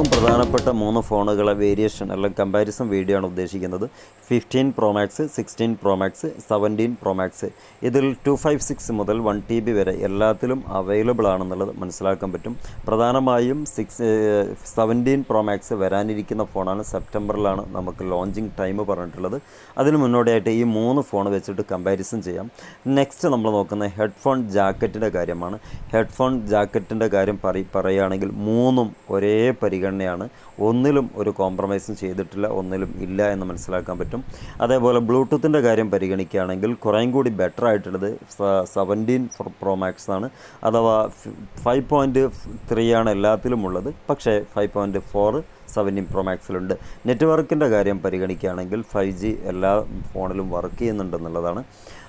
ഏറ്റവും പ്രധാനപ്പെട്ട മൂന്ന് ഫോണുകളെ വേരിയേഷൻ അല്ലെങ്കിൽ കമ്പാരിസൺ വീഡിയോ ആണ് ഉദ്ദേശിക്കുന്നത്. Fifteen pro max sixteen pro max seventeen pro max ഇതിൽ ടു ഫൈവ് സിക്സ് മുതൽ വൺ ടി ബി വരെ എല്ലാത്തിലും അവൈലബിൾ ആണെന്നുള്ളത് മനസ്സിലാക്കാൻ പറ്റും. പ്രധാനമായും സിക്സ് സെവന്റീൻ പ്രോമാക്സ് വരാനിരിക്കുന്ന ഫോണാണ് സെപ്റ്റംബറിലാണ് നമുക്ക് ലോഞ്ചിങ് ടൈം പറഞ്ഞിട്ടുള്ളത്. അതിന് മുന്നോടിയായിട്ട് ഈ മൂന്ന് ഫോൺ വെച്ചിട്ട് കമ്പാരിസൺ ചെയ്യാം. നെക്സ്റ്റ് നമ്മൾ നോക്കുന്ന ഹെഡ്ഫോൺ ജാക്കറ്റിന്റെ കാര്യമാണ്. ഹെഡ്ഫോൺ ജാക്കറ്റിന്റെ കാര്യം പറ പറയുകയാണെങ്കിൽ മൂന്നും ഒരേ പരിഗണനയാണ് ഒന്നിലും ഒരു കോംപ്രമൈസും ചെയ്തിട്ടില്ല ഒന്നിലും ഇല്ല എന്ന് മനസ്സിലാക്കാൻ പറ്റും. അതേപോലെ ബ്ലൂടൂത്തിന്റെ കാര്യം പരിഗണിക്കുകയാണെങ്കിൽ കുറേയും കൂടി ബെറ്റർ ആയിട്ടുള്ളത് സെവന്റീൻ പ്രോ മാക്സ് ആണ്. അഥവാ ഫൈവ് പോയിന്റ് ത്രീ ആണ് എല്ലാത്തിലും ഉള്ളത്. പക്ഷേ five point four seventeen pro മാക്സിലുണ്ട് നെറ്റ്വർക്കിന്റെ കാര്യം പരിഗണിക്കുകയാണെങ്കിൽ ഫൈവ് ജി എല്ലാ ഫോണിലും വർക്ക് ചെയ്യുന്നുണ്ടെന്നുള്ളതാണ്.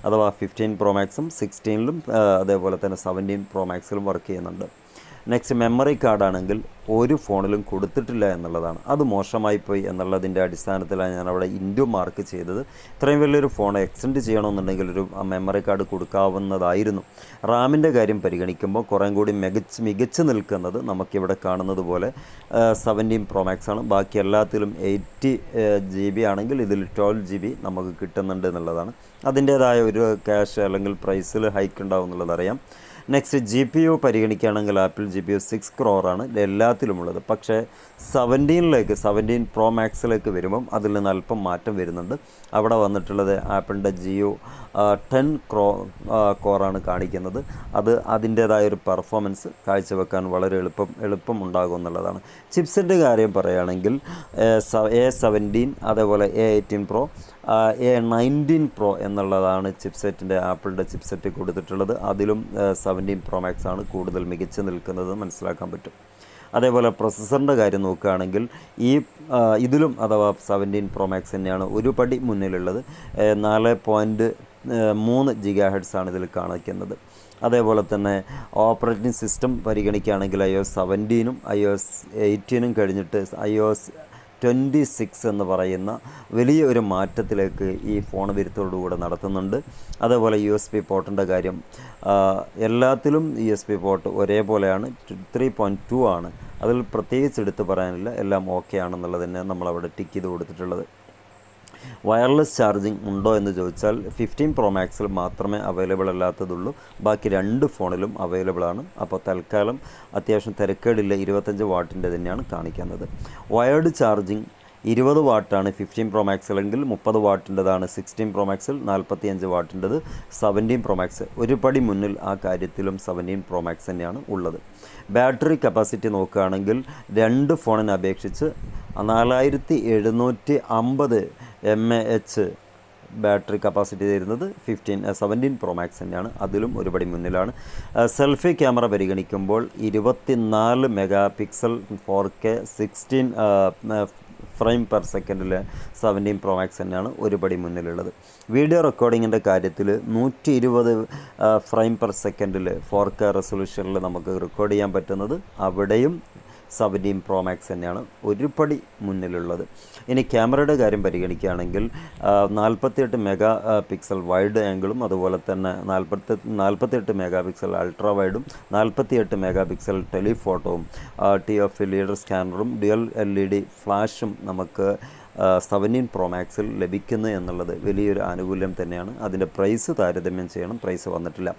അഥവാ ഫിഫ്റ്റീൻ പ്രോ മാക്സും സിക്സ്റ്റീനിലും അതേപോലെ തന്നെ സെവന്റീൻ പ്രോ മാക്സിലും വർക്ക് ചെയ്യുന്നുണ്ട്. നെക്സ്റ്റ് മെമ്മറി കാർഡാണെങ്കിൽ ഒരു ഫോണിലും കൊടുത്തിട്ടില്ല എന്നുള്ളതാണ്. അത് മോശമായി പോയി എന്നുള്ളതിന്റെ അടിസ്ഥാനത്തിലാണ് ഞാൻ അവിടെ ഇൻഡു മാർക്ക് ചെയ്തത്. ഇത്രയും വലിയൊരു ഫോൺ എക്സ്റ്റെൻഡ് ചെയ്യണമെന്നുണ്ടെങ്കിൽ ഒരു മെമ്മറി കാർഡ് കൊടുക്കാവുന്നതായിരുന്നു. റാമിന്റെ കാര്യം പരിഗണിക്കുമ്പോൾ കുറേ കൂടി മികച്ച് മികച്ച് നിൽക്കുന്നത് നമുക്കിവിടെ കാണുന്നത് പോലെ സെവന്റീൻ പ്രോമാക്സ് ആണ്. ബാക്കി എല്ലാത്തിലും എയ്റ്റി ജി ബി ആണെങ്കിൽ ഇതിൽ ട്വൽവ് ജി ബി നമുക്ക് കിട്ടുന്നുണ്ട് എന്നുള്ളതാണ്. അതിന്റേതായ ഒരു ക്യാഷ് അല്ലെങ്കിൽ പ്രൈസിൽ ഹൈക്ക് ഉണ്ടാവും എന്നുള്ളതറിയാം നെക്സ്റ്റ് ജി പി യു പരിഗണിക്കുകയാണെങ്കിൽ Apple G P U six ക്രോറാണ് എല്ലാത്തിലുമുള്ളത്. പക്ഷേ സെവന്റീനിലേക്ക് സെവന്റീൻ പ്രോ മാക്സിലേക്ക് വരുമ്പം അതിൽ നിന്ന് അല്പം മാറ്റം വരുന്നുണ്ട്. അവിടെ വന്നിട്ടുള്ളത് ആപ്പിളിന്റെ ജിയോ ടെൻ ക്രോ കോറാണ് കാണിക്കുന്നത്. അത് അതിന്റേതായ ഒരു പെർഫോമൻസ് കാഴ്ചവെക്കാൻ വളരെ എളുപ്പം എളുപ്പം ഉണ്ടാകും എന്നുള്ളതാണ്. ചിപ്സിന്റെ കാര്യം പറയുകയാണെങ്കിൽ എ സെവന്റീൻ അതേപോലെ A eighteen pro A nineteen pro എന്നുള്ളതാണ് ചിപ്സെറ്റിന്റെ ആപ്പിളിന്റെ ചിപ്സെറ്റ് കൊടുത്തിട്ടുള്ളത്. അതിലും സെവന്റീൻ പ്രോ മാക്സ് ആണ് കൂടുതൽ മികച്ചു നിൽക്കുന്നത് മനസ്സിലാക്കാൻ പറ്റും. അതേപോലെ പ്രൊസസ്സറിന്റെ കാര്യം നോക്കുകയാണെങ്കിൽ ഈ ഇതിലും അഥവാ സെവന്റീൻ പ്രോ മാക്സ് തന്നെയാണ് ഒരു പടി മുന്നിലുള്ളത് നാല് പോയിന്റ് മൂന്ന് ജിഗാ ഹെഡ്സ് ആണ് ഇതിൽ കാണിക്കുന്നത്. അതേപോലെ തന്നെ ഓപ്പറേറ്റിംഗ് സിസ്റ്റം പരിഗണിക്കുകയാണെങ്കിൽ ഐ ഒസ് സെവന്റീനും ഐ ഒസ് എയ്റ്റീനും കഴിഞ്ഞിട്ട് ഐ ഒസ് ട്വന്റി സിക്സ് എന്ന് പറയുന്ന വലിയ ഒരു മാറ്റത്തിലേക്ക് ഈ ഫോൺ വിരുത്തോടുകൂടെ നടത്തുന്നുണ്ട്. അതേപോലെ യു എസ് പി പോർട്ടിന്റെ കാര്യം എല്ലാത്തിലും യു എസ് പി പോർട്ട് ഒരേപോലെയാണ് ത്രീ പോയിന്റ് ടു ആണ്. അതിൽ പ്രത്യേകിച്ച് എടുത്ത് പറയാനില്ല എല്ലാം ഓക്കെ ആണെന്നുള്ളത് തന്നെ നമ്മളവിടെ ടിക്ക് ചെയ്ത് കൊടുത്തിട്ടുള്ളത്. വയർലെസ് ചാർജിങ് ഉണ്ടോ എന്ന് ചോദിച്ചാൽ ഫിഫ്റ്റീൻ പ്രോ മാക്സിൽ മാത്രമേ അവൈലബിൾ അല്ലാത്തതുള്ളൂ. ബാക്കി രണ്ട് ഫോണിലും അവൈലബിൾ ആണ്. അപ്പോൾ തൽക്കാലം അത്യാവശ്യം തിരക്കേടില്ല. ഇരുപത്തഞ്ച് വാട്ടിന്റെ തന്നെയാണ് കാണിക്കുന്നത്. വയർഡ് ചാർജിങ് ഇരുപത് വാട്ടാണ് ഫിഫ്റ്റീൻ പ്രോ മാക്സിലെങ്കിൽ മുപ്പത് വാട്ടിന്റെതാണ് സിക്സ്റ്റീൻ പ്രോ മാക്സിൽ നാൽപ്പത്തി അഞ്ച് വാട്ടിന്റെത് സെവന്റീൻ പ്രോ മാക്സ് ഒരു പടി മുന്നിൽ ആ കാര്യത്തിലും സെവന്റീൻ പ്രോ മാക്സ് തന്നെയാണ് ഉള്ളത്. ബാറ്ററി കപ്പാസിറ്റി നോക്കുകയാണെങ്കിൽ രണ്ട് ഫോണിനെ അപേക്ഷിച്ച് നാലായിരത്തി എഴുന്നൂറ്റി അമ്പത് M A H battery capacity തരുന്നത് ഫിഫ്റ്റീൻ സെവന്റീൻ പ്രോ മാക്സ് തന്നെയാണ് അതിലും ഒരുപടി മുന്നിലാണ്. സെൽഫി ക്യാമറ പരിഗണിക്കുമ്പോൾ ഇരുപത്തിനാല് mega pixel four K sixteen frame per സെക്കൻഡിൽ സെവന്റീൻ പ്രോ മാക്സ് തന്നെയാണ് ഒരുപടി മുന്നിലുള്ളത്. വീഡിയോ റെക്കോർഡിങ്ങിന്റെ കാര്യത്തിൽ നൂറ്റി ഇരുപത് ഫ്രെയിം പെർ സെക്കൻഡിൽ ഫോർ കെ റെസൊല്യൂഷനിൽ നമുക്ക് റെക്കോർഡ് ചെയ്യാൻ പറ്റുന്നത് അവിടെയും സെവന്റീൻ പ്രോ മാക്സ് തന്നെയാണ് ഒരുപടി മുന്നിലുള്ളത്. ഇനി ക്യാമറയുടെ കാര്യം പരിഗണിക്കുകയാണെങ്കിൽ നാൽപ്പത്തിയെട്ട് മെഗാ പിക്സൽ വൈഡ് ആംഗിളും അതുപോലെ തന്നെ നാൽപ്പത്തി നാൽപ്പത്തിയെട്ട് മെഗാ പിക്സൽ അൾട്രാ വൈഡും നാൽപ്പത്തിയെട്ട് മെഗാ പിക്സൽ ടെലിഫോട്ടോവും ടി എഫ് ലീഡർ സ്കാനറും ഡ്യുവൽ എൽ ഇ ഡി ഫ്ലാഷും നമുക്ക് സെവന്റീൻ പ്രോ മാക്സിൽ ലഭിക്കുന്നു എന്നുള്ളത് വലിയൊരു ആനുകൂല്യം തന്നെയാണ്. അതിന്റെ പ്രൈസ് താരതമ്യം ചെയ്യണം. പ്രൈസ് വന്നിട്ടില്ല.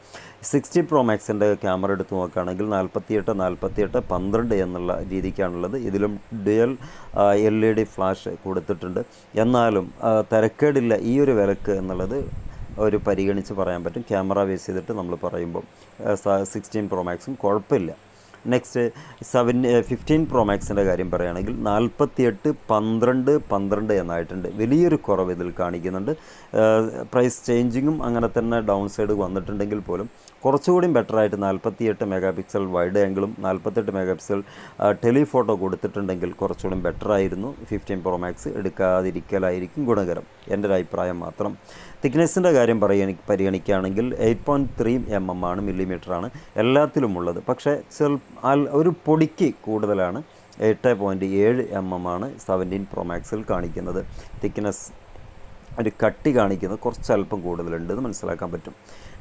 സിക്സ്റ്റി പ്രോ മാക്സിന്റെ ക്യാമറ എടുത്ത് നോക്കുകയാണെങ്കിൽ നാൽപ്പത്തിയെട്ട് നാൽപ്പത്തിയെട്ട് പന്ത്രണ്ട് എന്നുള്ള രീതിക്കാണുള്ളത്. ഇതിലും dual L E D flash കൊടുത്തിട്ടുണ്ട്. എന്നാലും തിരക്കേടില്ല ഈ ഒരു വിലക്ക് എന്നുള്ളത് ഒരു പരിഗണിച്ച് പറയാൻ പറ്റും. ക്യാമറ ബേസ് ചെയ്തിട്ട് നമ്മൾ പറയുമ്പോൾ സിക്സ്റ്റീൻ പ്രോ മാക്സും കുഴപ്പമില്ല. നെക്സ്റ്റ് സെവൻ ഫിഫ്റ്റീൻ പ്രോ മാക്സിന്റെ കാര്യം പറയുകയാണെങ്കിൽ നാൽപ്പത്തിയെട്ട് പന്ത്രണ്ട് പന്ത്രണ്ട് എന്നായിട്ടുണ്ട്. വലിയൊരു കുറവ് ഇതിൽ കാണിക്കുന്നുണ്ട്. പ്രൈസ് ചേഞ്ചിങ്ങും അങ്ങനെ തന്നെ ഡൗൺ സൈഡ് വന്നിട്ടുണ്ടെങ്കിൽ പോലും കുറച്ചുകൂടി ബെറ്ററായിട്ട് നാൽപ്പത്തിയെട്ട് മെഗാ പിക്സൽ വൈഡ് ആംഗിളും നാൽപ്പത്തെട്ട് മെഗാ പിക്സൽ ടെലിഫോട്ടോ കൊടുത്തിട്ടുണ്ടെങ്കിൽ കുറച്ചുകൂടി ബെറ്ററായിരുന്നു ഫിഫ്റ്റീൻ പ്രോ മാക്സ് എടുക്കാതിരിക്കലായിരിക്കും ഗുണകരം. എന്റെ ഒരു അഭിപ്രായം മാത്രം. തിക്നെസ്സിന്റെ കാര്യം പറയുക പരിഗണിക്കുകയാണെങ്കിൽ eight point three M M ആണ് മില്ലിമീറ്ററാണ് എല്ലാത്തിലും ഉള്ളത് പക്ഷേ ചെൽ ഒരു പൊടിക്ക് കൂടുതലാണ്. എട്ട് പോയിന്റ് ഏഴ് എം എം ആണ് സെവന്റീൻ പ്രൊമാക്സിൽ കാണിക്കുന്നത്. തിക്നെസ് ഒരു കട്ടി കാണിക്കുന്നത് കുറച്ച് അല്പം കൂടുതലുണ്ട്. എന്ന് മനസ്സിലാക്കാൻ പറ്റും.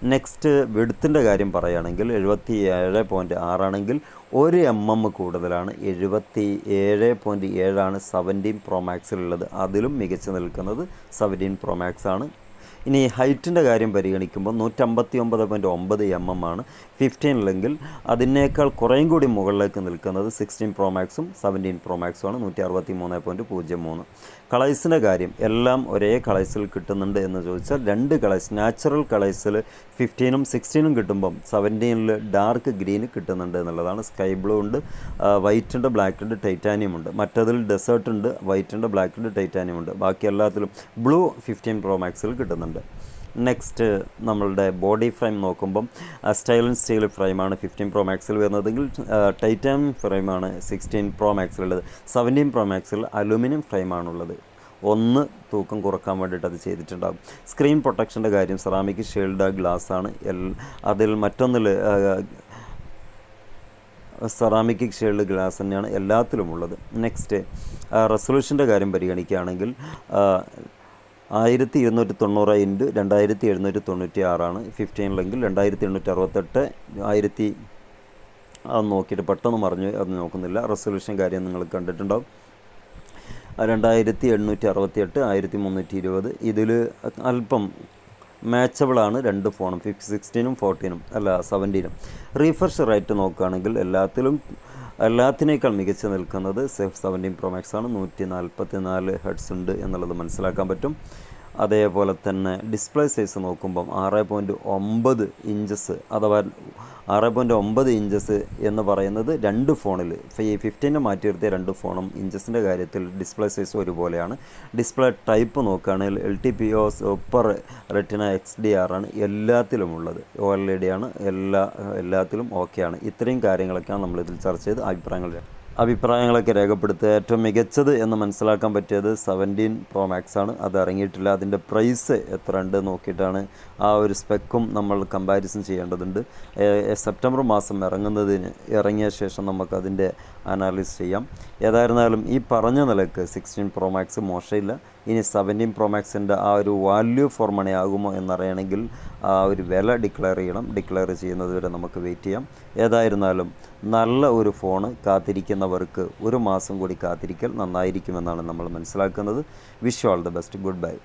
നെക്സ്റ്റ് വെടുത്തിന്റെ കാര്യം പറയുകയാണെങ്കിൽ എഴുപത്തി ഏഴ് പോയിന്റ് ആറാണെങ്കിൽ ഒരു എം എം കൂടുതലാണ്. എഴുപത്തി ഏഴ് പോയിന്റ് ഏഴാണ് സെവന്റീൻ പ്രൊമാക്സിലുള്ളത് അതിലും മികച്ചു നിൽക്കുന്നത് സെവന്റീൻ പ്രൊമാക്സാണ് ഇനി ഹൈറ്റിന്റെ കാര്യം പരിഗണിക്കുമ്പോൾ നൂറ്റമ്പത്തി ഒമ്പത് പോയിന്റ് ഒമ്പത് എം എം ആണ്. ഫിഫ്റ്റീനിലെങ്കിൽ അതിനേക്കാൾ കുറേയും കൂടി മുകളിലേക്ക് നിൽക്കുന്നത് സിക്സ്റ്റീൻ പ്രോമാക്സും സെവന്റീൻ പ്രോമാക്സും ആണ് നൂറ്റി അറുപത്തി മൂന്ന് പോയിന്റ് പൂജ്യം മൂന്ന്. കളേഴ്സിന്റെ കാര്യം എല്ലാം ഒരേ കളേഴ്സിൽ കിട്ടുന്നുണ്ട് എന്ന് ചോദിച്ചാൽ രണ്ട് കളേഴ്സ് നാച്ചുറൽ കളേഴ്സിൽ ഫിഫ്റ്റീനും സിക്സ്റ്റീനും കിട്ടുമ്പം സെവന്റീനിൽ ഡാർക്ക് ഗ്രീൻ കിട്ടുന്നുണ്ട് എന്നുള്ളതാണ്. സ്കൈ ബ്ലൂ ഉണ്ട് വൈറ്റ് ഉണ്ട് ബ്ലാക്ക് ഉണ്ട് ടൈറ്റാനിയം ഉണ്ട്. മറ്റതിൽ ഡെസേർട്ട് ഉണ്ട് വൈറ്റ് ഉണ്ട് ബ്ലാക്ക് ഉണ്ട് ടൈറ്റാനിയം ഉണ്ട്. ബാക്കി എല്ലാത്തിലും ബ്ലൂ ഫിഫ്റ്റീൻ പ്രോ മാക്സിൽ കിട്ടുന്നുണ്ട്. നെക്സ്റ്റ് നമ്മളുടെ ബോഡി ഫ്രെയിം നോക്കുമ്പം സ്റ്റൈലൻ സ്റ്റീൽ ഫ്രെയിമാണ് ഫിഫ്റ്റീൻ പ്രോ മാക്സിൽ വരുന്നതെങ്കിൽ ടൈറ്റാനിയം ഫ്രെയിമാണ് സിക്സ്റ്റീൻ പ്രോ മാക്സിലുള്ളത് സെവന്റീൻ പ്രോ മാക്സിൽ അലുമിനിയം ഫ്രെയിമാണുള്ളത് ഒന്ന് തൂക്കം കുറയ്ക്കാൻ വേണ്ടിയിട്ട് അത് ചെയ്തിട്ടുണ്ടാകും. സ്ക്രീൻ പ്രൊട്ടക്ഷന്റെ കാര്യം സെറാമിക് ഷീൽഡ് ഗ്ലാസ് ആണ്. എൽ അതിൽ മറ്റൊന്നിൽ സെറാമിക് ഷീൽഡ് ഗ്ലാസ് തന്നെയാണ് എല്ലാത്തിലുമുള്ളത്. നെക്സ്റ്റ് റെസൊല്യൂഷന്റെ കാര്യം പരിഗണിക്കുകയാണെങ്കിൽ ആയിരത്തി ഇരുന്നൂറ്റി തൊണ്ണൂറ് ഇന്റു രണ്ടായിരത്തി എഴുന്നൂറ്റി തൊണ്ണൂറ്റി ആറാണ് ഫിഫ്റ്റീനിലെങ്കിൽ രണ്ടായിരത്തി എണ്ണൂറ്റി അറുപത്തെട്ട് ആയിരത്തി അത് നോക്കിയിട്ട് പെട്ടെന്ന് മറിഞ്ഞു അത് നോക്കുന്നില്ല. റെസൊല്യൂഷൻ കാര്യം നിങ്ങൾ കണ്ടിട്ടുണ്ടാവും. രണ്ടായിരത്തി എണ്ണൂറ്റി അറുപത്തി എട്ട് ആയിരത്തി മുന്നൂറ്റി ഇരുപത് ഇതിൽ അല്പം മാച്ചബിളാണ് രണ്ട് ഫോണും. ഫിഫ് സിക്സ്റ്റീനും ഫോർട്ടീനും അല്ല സെവന്റീനും റീഫ്രഷ് റേറ്റ് നോക്കുകയാണെങ്കിൽ എല്ലാത്തിലും എല്ലാത്തിനേക്കാൾ മികച്ച് നിൽക്കുന്നത് സെഫ് സെവന്റീൻ പ്രോമാക്സ് ആണ്. നൂറ്റി നാൽപ്പത്തി നാല് ഹെഡ്സ് ഉണ്ട് എന്നുള്ളത് മനസ്സിലാക്കാൻ പറ്റും. അതേപോലെ തന്നെ ഡിസ്പ്ലേ സൈസ് നോക്കുമ്പം ആറ് പോയിന്റ് ഒമ്പത് ഇഞ്ചസ് അഥവാ ആറ് പോയിന്റ് ഒമ്പത് ഇഞ്ചസ് എന്ന് പറയുന്നത് രണ്ട് ഫോണിൽ ഫിഫ്റ്റീനെ മാറ്റി നിർത്തിയ രണ്ട് ഫോണും ഇഞ്ചസിന്റെ കാര്യത്തിൽ ഡിസ്പ്ലേ സൈസ് ഒരുപോലെയാണ്. ഡിസ്പ്ലേ ടൈപ്പ് നോക്കുകയാണെങ്കിൽ L T P O super retina X D R ആണ് എല്ലാത്തിലും ഉള്ളത് ഒ എൽ ഇ ഡി ആണ് എല്ലാ എല്ലാത്തിലും ഓക്കെയാണ്. ഇത്രയും കാര്യങ്ങളൊക്കെയാണ് നമ്മളിതിൽ ചർച്ച ചെയ്ത് അഭിപ്രായങ്ങൾ അഭിപ്രായങ്ങളൊക്കെ രേഖപ്പെടുത്തുക. ഏറ്റവും മികച്ചത് എന്ന് മനസ്സിലാക്കാൻ പറ്റിയത് സെവന്റീൻ പ്രോ മാക്സ് ആണ്. അത് ഇറങ്ങിയിട്ടില്ല. അതിന്റെ പ്രൈസ് എത്ര ഉണ്ട് നോക്കിയിട്ടാണ് ആ ഒരു സ്പെക്കും നമ്മൾ കമ്പാരിസൺ ചെയ്യേണ്ടതുണ്ട്. സെപ്റ്റംബർ മാസം ഇറങ്ങുന്നതിന് ഇറങ്ങിയ ശേഷം നമുക്കതിന്റെ അനാലിസ് ചെയ്യാം. ഏതായിരുന്നാലും ഈ പറഞ്ഞ നിലയ്ക്ക് സിക്സ്റ്റീൻ പ്രോ മാക്സ് മോശമില്ല. ഇനി സെവന്റീൻ പ്രോ മാക്സിന്റെ ആ ഒരു വാല്യൂ ഫോർ മണി ആകുമോ എന്നറിയണമെങ്കിൽ ആ ഒരു വില ഡിക്ലെയർ ചെയ്യണം. ഡിക്ലെയർ ചെയ്യുന്നത് വരെ നമുക്ക് വെയിറ്റ് ചെയ്യാം. ഏതായിരുന്നാലും നല്ല ഒരു ഫോണ് കാത്തിരിക്കുന്നവർക്ക് ഒരു മാസം കൂടി കാത്തിരിക്കൽ നന്നായിരിക്കുമെന്നാണ് നമ്മൾ മനസ്സിലാക്കുന്നത്. Wish all the best goodbye